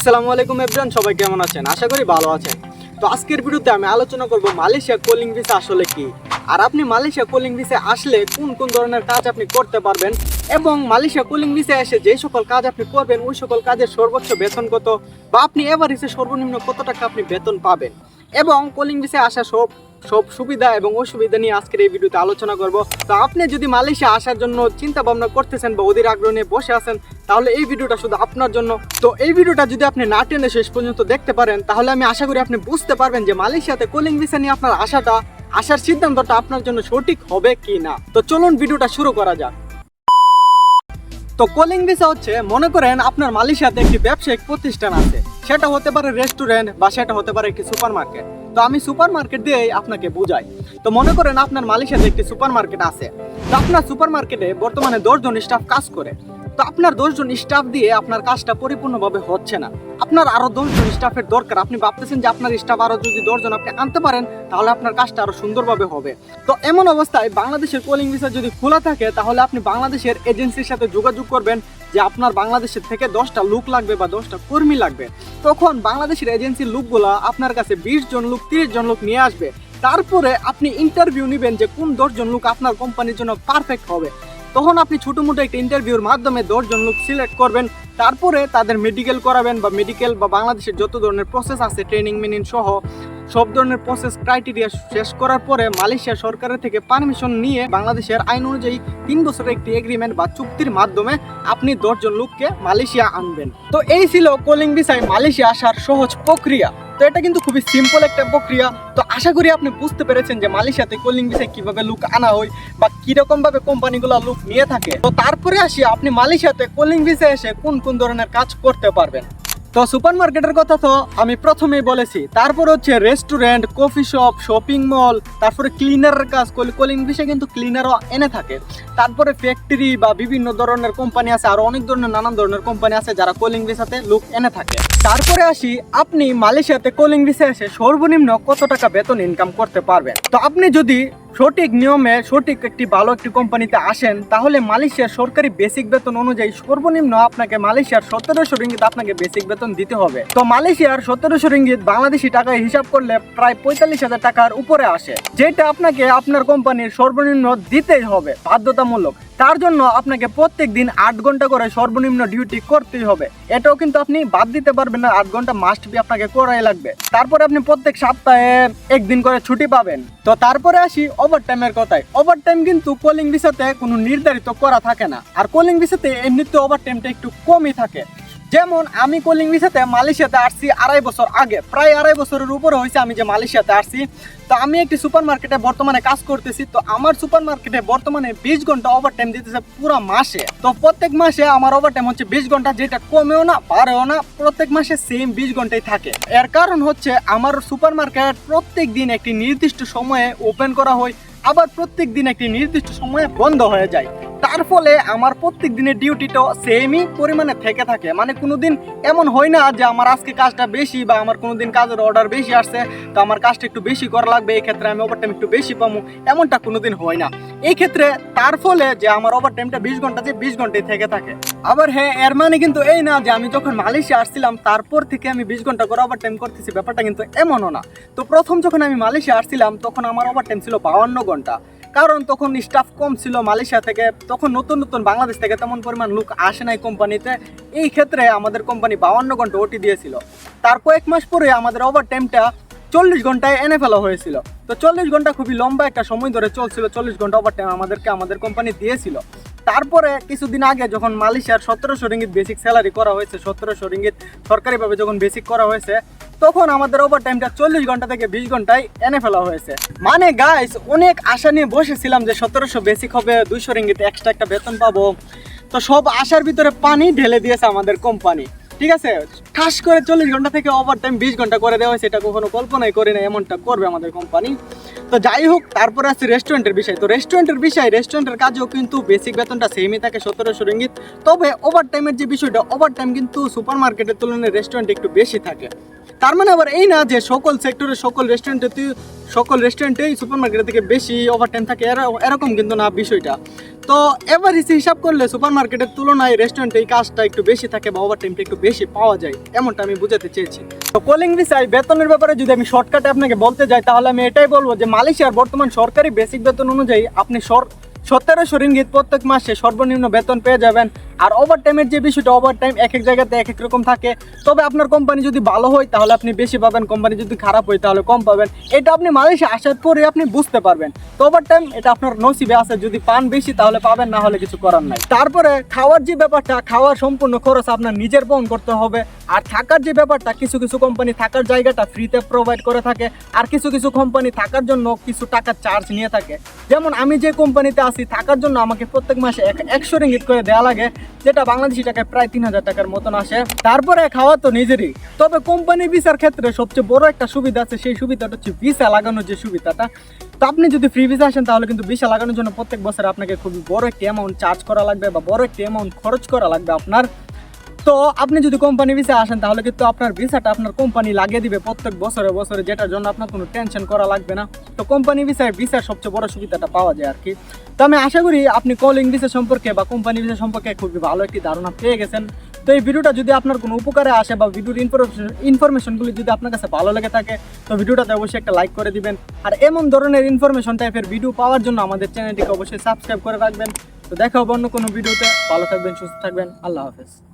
আসসালামু আলাইকুম এভরান সবাই কেমন আছেন? আশা করি ভালো আছেন। তো আজকের ভিডিওতে আমি আলোচনা করব মালয়েশিয়া কোলিং ভিসা আসলে কি? আর আপনি মালয়েশিয়া কোলিং ভিসা আসলে কোন কোন ধরনের কাজ আপনি করতে পারবেন? এবং মালয়েশিয়া কলিং ভিসা এসে যে সকল কাজ আপনি করবেন, ওই সকল কাজের সর্বোচ্চ বেতন কত? বা আপনি এভারেজে সর্বনিম্ন কত টাকা আপনি বেতন পাবেন? এবং কলিং ভিসা আসা সব সব সুবিধা এবং অসুবিধা নিয়ে আজকের এই ভিডিওতে আলোচনা করব। তো আপনি যদি মালয়েশিয়া আসার জন্য চিন্তা ভাবনা করতেছেন বা অধীর আগ্রহ নিয়ে বসে আছেন, তাহলে এই ভিডিওটা শুধু আপনার জন্য। তো এই ভিডিওটা যদি আপনি না টেনে শেষ পর্যন্ত দেখতে পারেন, তাহলে আমি আশা করি আপনি বুঝতে পারবেন যে মালয়েশিয়াতে কোলিং ভিসা নিয়ে আপনার আশাটা, আসার সিদ্ধান্তটা আপনার জন্য সঠিক হবে কি না। তো চলুন ভিডিওটা শুরু করা যাক। তো কলিং ভিসা হচ্ছে, মনে করেন আপনার মালয়েশিয়াতে একটি ব্যবসায়িক প্রতিষ্ঠান আছে। সেটা হতে পারে রেস্টুরেন্ট বা সেটা হতে পারে একটি সুপার মার্কেট তো আমি সুপার মার্কেট দিয়েই আপনাকে বুঝাই। তো মনে করেন আপনার মালয়েশিয়াতে একটি সুপার মার্কেট আছে। তো আপনার সুপার মার্কেটে বর্তমানে দশজন স্টাফ কাজ করে। তো আপনার দশজন স্টাফ দিয়ে আপনার কাজটা পরিপূর্ণভাবে হচ্ছে না। আপনার আরও দশজন স্টাফের দরকার। আপনি ভাবতেছেন যে আপনার স্টাফ আরও যদি দশজন আপনি আনতে পারেন, তাহলে আপনার কাজটা আরও সুন্দরভাবে হবে। তো এমন অবস্থায় বাংলাদেশের কোলিং ভিসা যদি খোলা থাকে, তাহলে আপনি বাংলাদেশের এজেন্সির সাথে যোগাযোগ করবেন যে আপনার বাংলাদেশের থেকে দশটা লোক লাগবে বা দশটা কর্মী লাগবে। তখন বাংলাদেশের এজেন্সির লোকগুলা আপনার কাছে বিশ জন লোক, তিরিশ জন লোক নিয়ে আসবে। তারপরে আপনি ইন্টারভিউ নেবেন যে কোন দশজন লোক আপনার কোম্পানির জন্য পারফেক্ট হবে। তখন আপনি ছোটো মোটো একটা ইন্টারভিউর মাধ্যমে দশজন লোক সিলেক্ট করবেন। তারপরে তাদের মেডিকেল করাবেন বা মেডিকেল বা বাংলাদেশের যত ধরনের প্রসেস আছে ট্রেনিং মিনিং সহ সব ধরনের প্রসেস ক্রাইটেরিয়া শেষ করার পরে মালয়েশিয়া সরকারের থেকে পারমিশন নিয়ে বাংলাদেশের আইন অনুযায়ী তিন বছরের একটি এগ্রিমেন্ট বা চুক্তির মাধ্যমে আপনি দশজন লোককে মালয়েশিয়া আনবেন। তো এই ছিল কলিং ভিসায় মালয়েশিয়া আসার সহজ প্রক্রিয়া। তো এটা কিন্তু খুবই সিম্পল একটা প্রক্রিয়া। তো আশা করি আপনি বুঝতে পেরেছেন যে মালয়েশিয়াতে কলিং ভিসায় কীভাবে লুক আনা হয় বা কীরকম ভাবে কোম্পানিগুলো লুক নিয়ে থাকে। তো তারপরে আসি, আপনি মালয়েশিয়াতে কলিং ভিসা এসে কোন কোন ধরনের কাজ করতে পারবেন? তো সুপার মার্কেটের কথা তো আমি প্রথমেই বলেছি। তারপর হচ্ছে restaurant coffee shop shopping mall তারপরে ক্লিনারের কাজ, কলিং ভিসা কিন্তু ক্লিনারও এনে থাকে। তারপরে ফ্যাক্টরি বা বিভিন্ন ধরনের কোম্পানি আছে, আর অনেক ধরনের নানান ধরনের কোম্পানি আছে যারা কলিং ভিসাতে লোক এনে থাকে। তারপরে আসি, আপনি মালয়েশিয়াতে কলিং ভিসা এসে সর্বনিম্ন কত টাকা বেতন ইনকাম করতে পারবেন? তো আপনি যদি সঠিক নিয়মে সঠিক একটি ভালো একটি কোম্পানিতে আসেন, তাহলে মালয়েশিয়ার সরকারি বেসিক বেতন অনুযায়ী সর্বনিম্ন আপনাকে মালয়েশিয়ার সতেরোশো রিঙ্গিত আপনাকে বেসিক বেতন দিতে হবে। তো মালয়েশিয়ার সতেরোশো রিঙ্গিত বাংলাদেশি টাকায় হিসাব করলে প্রায় পঁয়তাল্লিশ হাজার টাকার উপরে আসে, যেটা আপনাকে আপনার কোম্পানির সর্বনিম্ন দিতেই হবে, বাধ্যতামূলক। তার জন্য আপনাকে প্রত্যেক দিন আট ঘণ্টা করে সর্বনিম্ন ডিউটি করতেই হবে। এটাও কিন্তু আপনি বাদ দিতে পারবেন না, আট ঘণ্টা মাস্ট বি আপনাকে করাই লাগবে। তারপরে আপনি প্রত্যেক সপ্তাহে একদিন করে ছুটি পাবেন। তো তারপরে আসি ওভার টাইমের কথায়। ওভার টাইম কিন্তু কলিং ভিসাতে কোনো নির্ধারিত করা থাকে না। আর কলিং ভিসাতে এমনিতে ওভার টাইমটা একটু কমই থাকে। যেমন আমি কলিং ভিসাতে মালয়েশিয়াতে আসছি আড়াই বছর আগে, প্রায় আড়াই বছরের উপরে হয়েছে আমি যে মালয়েশিয়াতে আসছি। তো আমি একটি সুপার মার্কেটে বর্তমানে কাজ করতেছি, তো আমার সুপার মার্কেটে বর্তমানে বিশ ঘণ্টা ওভার টাইম দিতেছে পুরো মাসে। তো প্রত্যেক মাসে আমার ওভার টাইম হচ্ছে বিশ ঘণ্টা, যেটা কমেও না, বাড়েও না, প্রত্যেক মাসে সেম বিশ ঘন্টাই থাকে। এর কারণ হচ্ছে আমার সুপার মার্কেট প্রত্যেক দিন একটি নির্দিষ্ট সময়ে ওপেন করা হয়, আবার প্রত্যেক দিন একটি নির্দিষ্ট সময়ে বন্ধ হয়ে যায়। তার ফলে আমার প্রত্যেক দিনের ডিউটিটা সেমই পরিমাণে থেকে থাকে। মানে কোনোদিন এমন হয় না যে আমার আজকে কাজটা বেশি বা আমার কোনোদিন কাজের অর্ডার বেশি আসছে, তো আমার কাজটা একটু বেশি করা লাগবে এই ক্ষেত্রে আমি ওভারটাইম একটু বেশি পাবো, এমনটা কোনো দিন হয় না। এই ক্ষেত্রে তার ফলে যে আমার ওভারটাইমটা বিশ ঘণ্টা যে বিশ ঘন্টায় থেকে থাকে। আবার হ্যাঁ এর মানে কিন্তু এই না যে আমি যখন মালয়েশিয়া আসছিলাম, তারপর থেকে আমি বিশ ঘণ্টা করে ওভারটাইম করতেছি, ব্যাপারটা কিন্তু এমনও না। তো প্রথম যখন আমি মালয়েশিয়া আসছিলাম, তখন আমার ওভারটাইম ছিল বাউান্ন ঘণ্টা। কারণ তখন স্টাফ কম ছিল মালয়েশিয়া থেকে, তখন নতুন নতুন বাংলাদেশ থেকে তেমন পরিমাণ লোক আসে নাই কোম্পানিতে। এই ক্ষেত্রে আমাদের কোম্পানি বাউান্ন ঘণ্টা ওটি দিয়েছিল। তার কয়েক মাস পরে আমাদের ওভার টাইমটা চল্লিশ ঘন্টায় এনে ফেলা হয়েছিল। তো চল্লিশ ঘণ্টা খুবই লম্বা একটা সময় ধরে চলছিল, চল্লিশ ঘণ্টা ওভার টাইম আমাদেরকে আমাদের কোম্পানি দিয়েছিল। তারপরে কিছুদিন আগে যখন মালয়েশিয়ার সতেরোশো রিঙ্গিত বেসিক স্যালারি করা হয়েছে, সতেরোশো রিঙ্গিত সরকারিভাবে যখন বেসিক করা হয়েছে তখন আমাদের ওভার টাইমটা চল্লিশ ঘণ্টা থেকে বিশ ঘন্টায় এনে ফেলা হয়েছে। মানে গাইস অনেক আশা নিয়ে বসেছিলাম যে সতেরোশো বেসিক হবে, দুইশো রিঙ্গিত এক্সট্রা একটা বেতন পাবো। তো সব আশার ভিতরে পানি ঢেলে দিয়েছে আমাদের কোম্পানি ঠিক আছে? ঠাস করে চল্লিশ ঘণ্টা থেকে ওভার টাইম বিশ ঘণ্টা করে দেওয়া হয়েছে, এটা কখনো কল্পনাই করি না এমনটা করবে আমাদের কোম্পানি তো যাই হোক, তারপরে আছে রেস্টুরেন্টের বিষয়। তো রেস্টুরেন্টের বিষয় রেস্টুরেন্টের কাজেও কিন্তু বেসিক বেতনটা সেমই থাকে, সতেরোশো রিঙ্গিত তবে ওভার টাইমের যে বিষয়টা ওভার টাইম কিন্তু সুপার মার্কেটের তুলনায় রেস্টুরেন্টে একটু বেশি থাকে। তার মানে আবার এই না যে সকল সেক্টরে সকল রেস্টুরেন্টে তুই, সকল রেস্টুরেন্টেই সুপার মার্কেটের থেকে বেশি ওভার টাইম থাকে, এরা- এরকম কিন্তু না বিষয়টা। তো এবার হিসাব করলে সুপার মার্কেটের তুলনায় রেস্টুরেন্টে এই কাজটা একটু বেশি থাকে বা ওভার টাইমটা একটু বেশি পাওয়া যায়, এমনটা আমি বুঝাতে চেয়েছি। তো কলিং ভিসায় বেতনের ব্যাপারে যদি আমি শর্টকাটে আপনাকে বলতে যাই, তাহলে আমি এটাই বলব যে মালয়েশিয়ার বর্তমান সরকারি বেসিক বেতন অনুযায়ী আপনি সতেরোশো রিঙ্গিত প্রত্যেক মাসে সর্বনিম্ন বেতন পেয়ে যাবেন। আর ওভার টাইমের যে বিষয়টা ওভার টাইম এক এক জায়গাতে এক এক রকম থাকে। তবে আপনার কোম্পানি যদি ভালো হয়, তাহলে আপনি বেশি পাবেন। কোম্পানি যদি খারাপ হয়, তাহলে কম পাবেন। এটা আপনি মালয়েশিয়া আসার পরে আপনি বুঝতে পারবেন। তো ওভার টাইম এটা আপনার নসিবে আছে। যদি পান বেশি, তাহলে পাবেন, না হলে কিছু করার নাই। তারপরে খাওয়ার যে ব্যাপারটা, খাওয়ার সম্পূর্ণ খরচ আপনার নিজের বহন করতে হবে। আর থাকার যে ব্যাপারটা, কিছু কিছু কোম্পানি থাকার জায়গাটা ফ্রিতে প্রোভাইড করে থাকে। আর কিছু কিছু কোম্পানি থাকার জন্য কিছু টাকার চার্জ নিয়ে থাকে। যেমন আমি যে কোম্পানিতে আছি থাকার জন্য আমাকে প্রত্যেক মাসে এক- একশো রিঙ্গিত করে দেওয়া লাগে, যেটা বাংলাদেশি টাকায় প্রায় তিন হাজার টাকার মতন আসে। তারপরে খাওয়া তো নিজেরই। তবে কোম্পানি ভিসার ক্ষেত্রে সবচেয়ে বড় একটা সুবিধা আছে, সেই সুবিধাটা হচ্ছে ভিসা লাগানোর যে সুবিধাটা। তো আপনি যদি ফ্রি ভিসা আসেন, তাহলে কিন্তু ভিসা লাগানোর জন্য প্রত্যেক বছর আপনাকে খুবই বড় একটি অ্যামাউন্ট চার্জ করা লাগবে বা বড় একটি অ্যামাউন্ট খরচ করা লাগবে আপনার। তো আপনি যদি কোম্পানি ভিসা আসেন, তাহলে কিন্তু আপনার ভিসাটা আপনার কোম্পানি লাগিয়ে দিবে প্রত্যেক বছরে বছরে, যেটার জন্য আপনার কোনো টেনশন করা লাগবে না। তো কোম্পানি ভিসায়, ভিসার সবচেয়ে বড় সুবিধাটা পাওয়া যায় আর কি। তো আমি আশা করি আপনি কল ইংলিশের সম্পর্কে বা কোম্পানি বিষয় সম্পর্কে খুবই ভালো একটি ধারণা পেয়ে গেছেন। তো এই ভিডিওটা যদি আপনার কোনো উপকারে আসে বা ভিডিওর ইনফরমেশন ইনফরমেশনগুলি যদি আপনার কাছে ভালো লেগে থাকে, তো ভিডিওটাতে অবশ্যই একটা লাইক করে দিবেন। আর এমন ধরনের ইনফরমেশন টাইপের ভিডিও পাওয়ার জন্য আমাদের চ্যানেলটিকে অবশ্যই সাবস্ক্রাইব করে রাখবেন। তো দেখা হবে অন্য কোনো ভিডিওতে। ভালো থাকবেন, সুস্থ থাকবেন। আল্লাহ হাফেজ।